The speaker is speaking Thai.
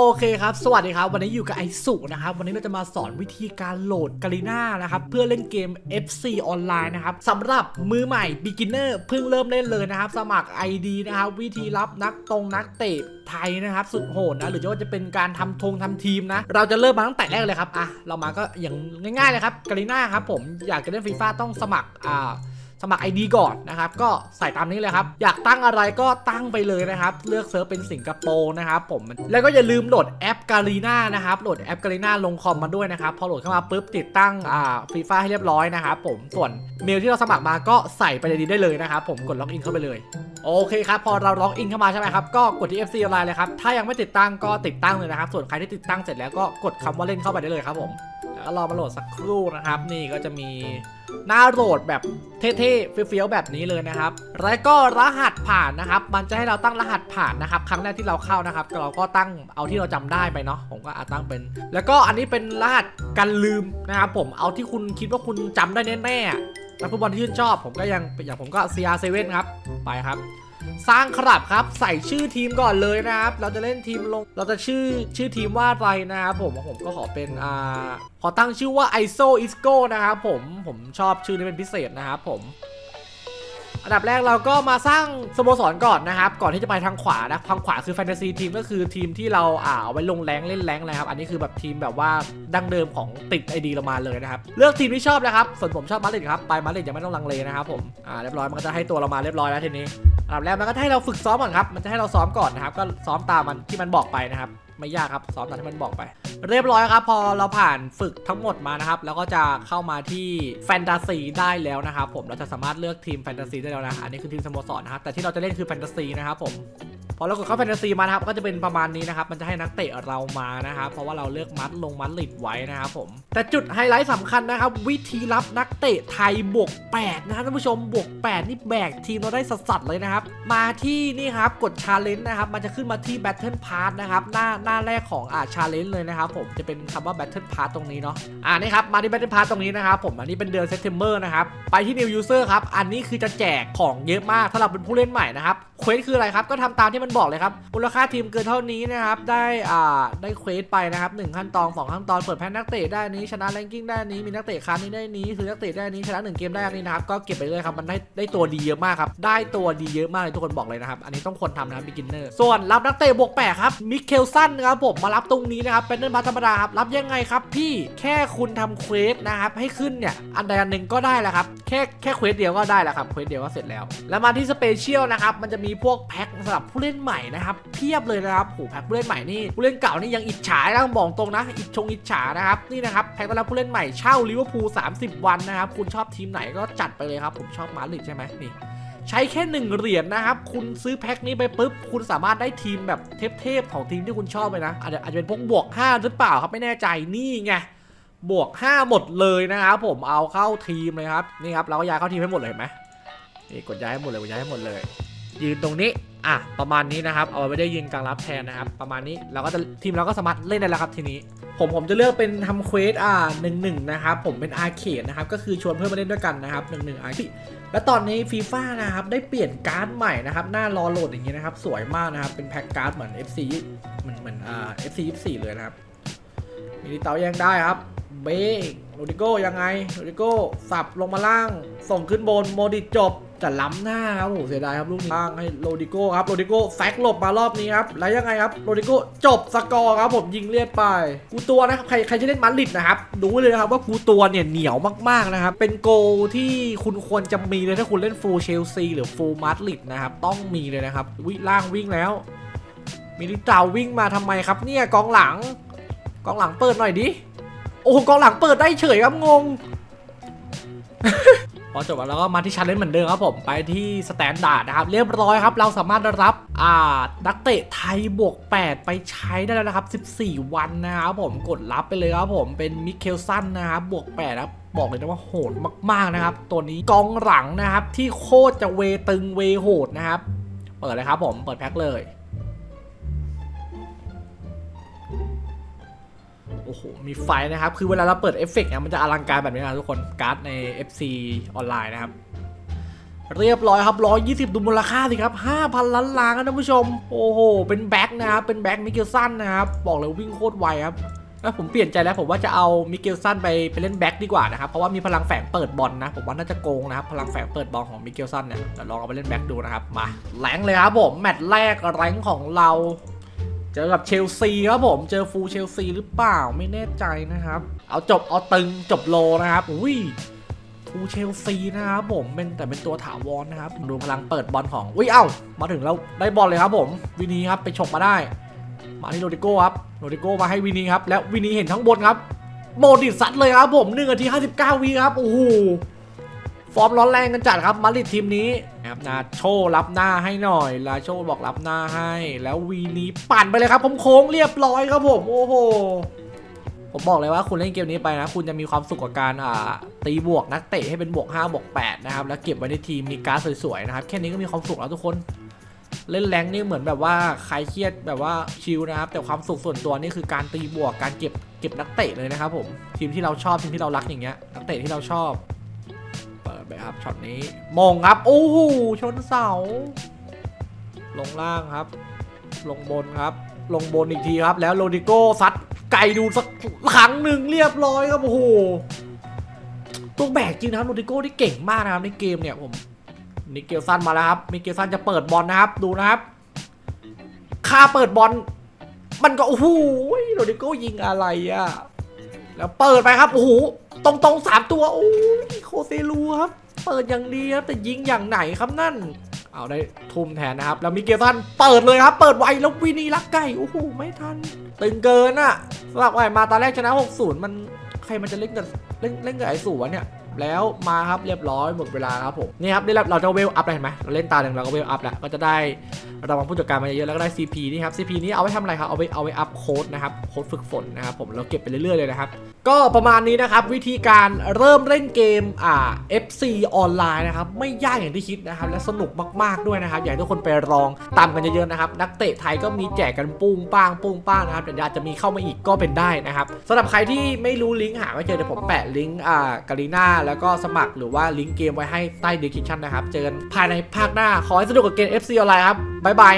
โอเคครับ สวัสดีครับ วันนี้อยู่กับไอสุนะครับ วันนี้เราจะมาสอนวิธีการโหลดกาลิน่านะครับ เพื่อเล่นเกม FC ออนไลน์นะครับสำหรับมือใหม่ beginner เพิ่งเริ่มเล่นเลยนะครับ สมัคร ID นะครับ วิธีรับนักตรงนักเตะไทยนะครับ สุดโหดนะ หรือจะว่าจะเป็นการทำทงทำทีมนะ เราจะเริ่มมาตั้งแต่แรกเลยครับ อะ เรามาก็อย่างง่ายๆเลยครับกาลิน่าครับผม อยากจะเล่นฟีฟ่าต้องสมัคร อ่า สมัคร ID ก่อนนะครับก็ใส่ตามนี้เลยครับอยากตั้งอะไรก็ตั้งไปเลยนะครับเลือกเซิร์ฟเป็นสิงคโปร์นะครับผมแล้วก็อย่าลืมโหลดแอปกาลีนานะครับโหลดแอปกาลีน่าลงคอมมาด้วยนะครับพอโหลดเข้ามาปุ๊บติดตั้งอ่าฟีฟ่าให้เรียบร้อยนะครับผมส่วนเมลที่เราสมัครมาก็ใส่ไปในนี้ได้เลยนะครับผมกดล็อกอินเข้าไปเลยโอเคครับพอเราล็อกอินเข้ามาใช่ไหมครับก็กดที่ FC ออนไลน์เลยครับถ้ายังไม่ติดตั้งก็ติดตั้งเลยนะครับส่วนใครที่ติดตั้งเสร็จแล้วก็กดคำว่าเล่นเข้าไปได้เลยครับผมแล้วก็รอมาโหลดสักครู่นะครับนี่ก็จะมี หน้าโหลดแบบเท่ๆเฟี้ยวๆแบบนี้เลยนะครับ แล้วก็รหัสผ่านนะครับ มันจะให้เราตั้งรหัสผ่านนะครับ ครั้งแรกที่เราเข้านะครับ เราก็ตั้งเอาที่เราจำได้ไปเนาะ ผมก็อาตั้งเป็น แล้วก็อันนี้เป็นรหัสกันลืมนะครับผม เอาที่คุณคิดว่าคุณจำได้แน่ๆนักฟุตบอลที่ชื่นชอบ ผมก็ยังอย่างผมก็ CR7 ครับ ไปครับ สร้างครับครับ ใส่ชื่อทีมก่อนเลยนะครับ เราจะเล่นทีมลง เราจะชื่อชื่อทีมว่าอะไรนะครับผมผมก็ขอเป็นอ่าขอตั้งชื่อว่า ISO ISCO นะครับผมผมชอบชื่อนี้เป็นพิเศษนะครับผมอันดับแรกเราก็มาสร้างสโมสรก่อนนะครับ ก่อนที่จะไปทางขวานะทางขวาคือแฟนตาซีทีมก็คือทีมที่เราอ่าเอาไว้ลงแรงเล่นแรงนะครับ อันนี้คือแบบทีมแบบว่าดั้งเดิมของติดไอดีเรามาเลยนะครับ เลือกทีมที่ชอบนะครับ ส่วนผมชอบมาดริดครับ ไปมาดริดยังไม่ต้องลังเลนะครับผม อ่าเรียบร้อยมันก็จะให้ตัวเรามาเรียบร้อยแล้วทีนี้ อันดับแรกมันก็จะให้เราฝึกซ้อมก่อนครับ มันจะให้เราซ้อมก่อนนะครับ ก็ซ้อมตามมันที่มันบอกไปนะครับ ไม่ยากครับ ซ้อมตามที่มันบอกไป เรียบร้อยครับ พอเราผ่านฝึกทั้งหมดมานะครับ แล้วก็จะเข้ามาที่แฟนตาซีได้แล้วนะครับ ผม เราจะสามารถเลือกทีมแฟนตาซีได้แล้วนะ อันนี้คือทีมสโมสรนะครับ แต่ที่เราจะเล่นคือแฟนตาซีนะครับผม พอเรากดเข้าแฟนตาซีมานะครับก็จะเป็นประมาณนี้นะครับมันจะให้นักเตะเรามานะครับเพราะว่าเราเลือกมัดลงมัดลิดไว้นะครับผมแต่จุดไฮไลท์สำคัญนะครับวิธีรับนักเตะไทยบวก8นะครับท่านผู้ชมบวก8นี่แบกทีมเราได้สัสๆเลยนะครับมาที่นี่ครับกดชาเลนจ์นะครับมันจะขึ้นมาที่ Battle Pass นะครับหน้าหน้าแรกของอ่าชาเลนจ์เลยนะครับผมจะเป็นคำว่า Battle Pass ตรงนี้เนาะอ่านี่ครับมาที่ Battle Pass ตรงนี้นะครับผมอันนี้เป็นเดือน September นะครับไปที่ New User ครับอันนี้คือจะแจกของเยอะมากสำหรับเป็นผู้เล่นใหม่นะครับเควสคืออะไรครับก็ทำตามที่มันบอกเลยครับมูลค่าทีมเกินเท่านี้นะครับได้อ่าได้เควสไปนะครับหนึ่งขั้นตอนสองขั้นตอนเปิดแพนนักเตะได้นี้ชนะแรงกิ้งได้นี้มีนักเตะคานนี้ได้นี้คือนักเตะได้นี้ชนะหนึ่งเกมได้อันนี้นะครับก็เก็บไปเลยครับมันได้ได้ตัวดีเยอะมากครับได้ตัวดีเยอะมากเลยทุกคนบอกเลยนะครับอันนี้ต้องควรทำนะครับ beginner ส่วนรับนักเตะบวกแปดครับมิเคลสันนะครับผมมารับตรงนี้นะครับเป็นเล่นบัตธรรมดาครับรับยังไงครับพี่แค่คุณทำเควสนะครับให้ขึ้นเนี่ยอันใดอันหนึ่งก็ได้แล้วครับแค่แค่เควสเดียวก็ได้แล้วครับเควสเดียวก็เสร็จแล้ว แล้วมาที่สเปเชียลนะครับมันจะมีพวกแพ็คสำหรับผู้เล่นใหม่นะครับเพียบเลยนะครับโหแพ็คผู้เล่นใหม่นี่ผู้เล่นเก่านี่ยังอิจฉานะต้องบอกตรงนะอิจชงอิจฉานะครับนี่นะครับแพ็คสำหรับผู้เล่นใหม่เช่าลิเวอร์พูล30 วันนะครับคุณชอบทีมไหนก็จัดไปเลยครับผมชอบมาดริดใช่ไหมนี่ใช้แค่หนึ่งเหรียญนะครับ คุณซื้อแพ็คนี้ไปปุ๊บ คุณสามารถได้ทีมแบบเทพๆของทีมที่คุณชอบไปนะ อาจจะอาจจะเป็นพวกบวก 5 หรือเปล่าครับไม่แน่ใจนี่ไงบวก 5 หมดเลยนะครับผมเอาเข้าทีมเลยครับ นี่ครับ เราก็ย้ายเข้าทีมให้หมดเลยเห็นไหมนี่กดย้ายให้หมดเลยกดย้ายให้หมดเลย ยืนตรงนี้ อะประมาณนี้นะครับเอาไว้ได้ยืนกลางรับแทนนะครับ ประมาณนี้เราก็จะทีมเราก็สามารถเล่นได้แล้วครับทีนี้ ผมผมจะเลือกเป็นทำเควสอ่าหนึ่งหนึ่งนะครับผมเป็นอาเคดนะครับก็คือชวนเพื่อนมาเล่นด้วยกันนะครับหนึ่งหนึ่งอาเคดและตอนนี้ฟีฟ่านะครับได้เปลี่ยนการ์ดใหม่นะครับหน้ารอโหลดอย่างนี้นะครับสวยมากนะครับเป็นแพ็คการ์ดเหมือน FC เหมือนเหมือนอ่า FC 24เลยนะครับมิลิเตายังได้ครับเบกโรดิโก้ยังไงโรดิโก้สับลงมาล่าง ส่งขึ้นบนโมดิจบ จะล้ำหน้าครับโอ้เสียดายครับลูกนี้ล่างให้โรดิโก้ครับโรดิโก้แฟกหลบมารอบนี้ครับแล้วยังไงครับโรดิโก้จบสกอร์ครับผมยิงเลียดไป กูตัวนะครับใครใครจะเล่นมาดริดนะครับดูเลยนะครับว่ากูตัวเนี่ยเหนียวมากๆนะครับเป็นโกลที่คุณควรจะมีเลยถ้าคุณเล่นฟูลเชลซีหรือฟูลมาดริดนะครับต้องมีเลยนะครับวิล่างวิ่งแล้วมิลิเตาวิ่งมาทำไมครับเนี่ยกองหลัง กองหลังเปิดหน่อยดิโอ้กองหลังเปิดได้เฉยครับงง อจบแล้วก็มาที่ชันเลนเหมือนเดิมครับผมไปที่สแตนดาร์ดนะครับ เรียบร้อยครับ เราสามารถรับอ่านักเตะไทยบวก 8 ไปใช้ได้แล้วนะครับ 14 วันนะครับผมกดรับไปเลยครับผมเป็นมิเคลสันนะครับบวก8ครับบอกเลยนะว่าโหดมากๆนะครับ ตัวนี้กองหลังนะครับที่โคตรจะเวตึงเวโหดนะครับ เปิดเลยครับผมเปิดแพ็คเลย โอ้โห มีไฟนะครับ คือเวลาเราเปิดเอฟเฟกต์เนี่ยมันจะอลังการแบบนี้นะทุกคน การ์ดใน FC ออนไลน์นะครับ เรียบร้อยครับ 120 ดูมูลค่าสิครับ 5,000 ล้านล้านครับท่านผู้ชม โอ้โห เป็นแบ็คนะครับ เป็นแบ็คมิเกลสันนะครับ บอกเลยวิ่งโคตรไวครับแล้วผมเปลี่ยนใจแล้วผมว่าจะเอามิเกลสันไปไปเล่นแบ็คดีกว่านะครับ เพราะว่ามีพลังแฝงเปิดบอลนะ ผมว่าน่าจะโกงนะครับ พลังแฝงเปิดบอลของมิเกลสันเนี่ยเดี๋ยวลองเอาไปเล่นแบ็คดูนะครับ มาแรงเลยครับผม แมตช์แรกแรงของเรา จอกับเชลซีครับผม เจอฟูลเชลซีหรือเปล่าไม่แน่ใจนะครับ เอาจบเอาตึงจบโลนะครับ อุ้ยฟูเชลซีนะครับผมเป็นแต่เป็นตัวถาวรนะครับดูพลังเปิดบอลของ อุ้ยเอ้า มาถึงเราได้บอลเลยครับผม วินีครับไปฉกมาได้ มาที่โรดิโก้ครับ โรดิโก้มาให้วินีครับ แล้ววินีเห็นทั้งบนครับ โมดิดซัดเลยครับผม1นาที59วิครับ โอ้โห อร์มร้อนแรงกันจัดครับมาดริดทีมนี้นะครับนาโชรับหน้าให้หน่อยลาโชบอกรับหน้าให้ แล้ววีนี้ปั่นไปเลยครับผมโค้งเรียบร้อยครับผมโอ้โหผมบอกเลยว่าคุณเล่นเกมนี้ไปนะ คุณจะมีความสุขกับการอ่าตีบวกนักเตะให้เป็นบวก5บวก8นะครับแล้วเก็บไว้ในทีมมีการ์ดสวยๆนะครับแค่นี้ก็มีความสุขแล้วทุกคนเล่นแรงนี่เหมือนแบบว่าใครเครียดแบบว่าชิลนะครับ แต่ความสุขส่วนตัวนี่คือการตีบวกการเก็บเก็บนักเตะเลยนะครับผมทีมที่เราชอบทีมที่เรารักอย่างเงี้ยนักเตะที่เราชอบเปิด ไปครับช็อตนี้มงครับโอ้โหชนเสา ลงล่างครับ ลงบนครับ ลงบนอีกทีครับ แล้วโรดิโก้ซัดไก่ดูสักครั้งหนึ่งเรียบร้อยครับโอ้โหตัวแบกจริงนะครับโรดิโก้ที่เก่งมากนะครับในเกมเนี่ยผมนิเกลซันมาแล้วครับมิเกลซันจะเปิดบอลนะครับ ดูนะครับค่าเปิดบอล มันก็โอ้โหโรดิโก้ยิงอะไรอะ แล้วเปิดไปครับโอ้โหตรงตรงสามตัวโอ้ยโคเซลูครับ เปิดอย่างดีครับแต่ยิงอย่างไหนครับนั่น เอาได้ทุ่มแทนนะครับ แล้วมิเกลซันเปิดเลยครับ เปิดไวแล้ววินีลักไก่โอ้โหไม่ทัน ตึงเกินอะสลับไวมาตอนแรกชนะ 60 มันใครมันจะเล่นกับเล่นเล่นกับไอ้สูวะเนี่ยแล้วมาครับเรียบร้อยหมดเวลาครับผมนี่ครับได้รับเราจะเวลอัพเลยเห็นไหมเราเล่นตาหนึ่งเราก็เวลอัพแล้วก็จะได้ราวัลผู้จัดการมาเยอะๆแล้วก็ได้ CP นี่ครับ CP นี้เอาไว้ทำอะไรครับเอาไว้เอาไว้อัพโค้ดนะครับโค้ดฝึกฝนนะครับผมเราเก็บไปเรื่อยๆเลยนะครับก็ประมาณนี้นะครับวิธีการเริ่มเล่นเกมอ่า FC ออนไลน์นะครับไม่ยากอย่างที่คิดนะครับและสนุกมากๆด้วยนะครับอยากให้ทุกคนไปลองตามกันเยอะๆนะครับนักเตะไทยก็มีแจกกันปุ้งป้างปุ้งป้างนะครับแต่อาจจะมีเข้ามาอีกก็เป็นได้นะครับสำหรับใครที่ไม่รู้ลิงก์หาไม่เจอเดี๋ยวผมแปะลิงก์อ่ากาลีน่าแล้วก็สมัครหรือว่าลิงก์เกมไว้ให้ใต้ดีคิชันนะครับเจอกันภายในภาคหน้าขอให้สนุกกับเกม FC ออนไลน์ครับบ๊ายบาย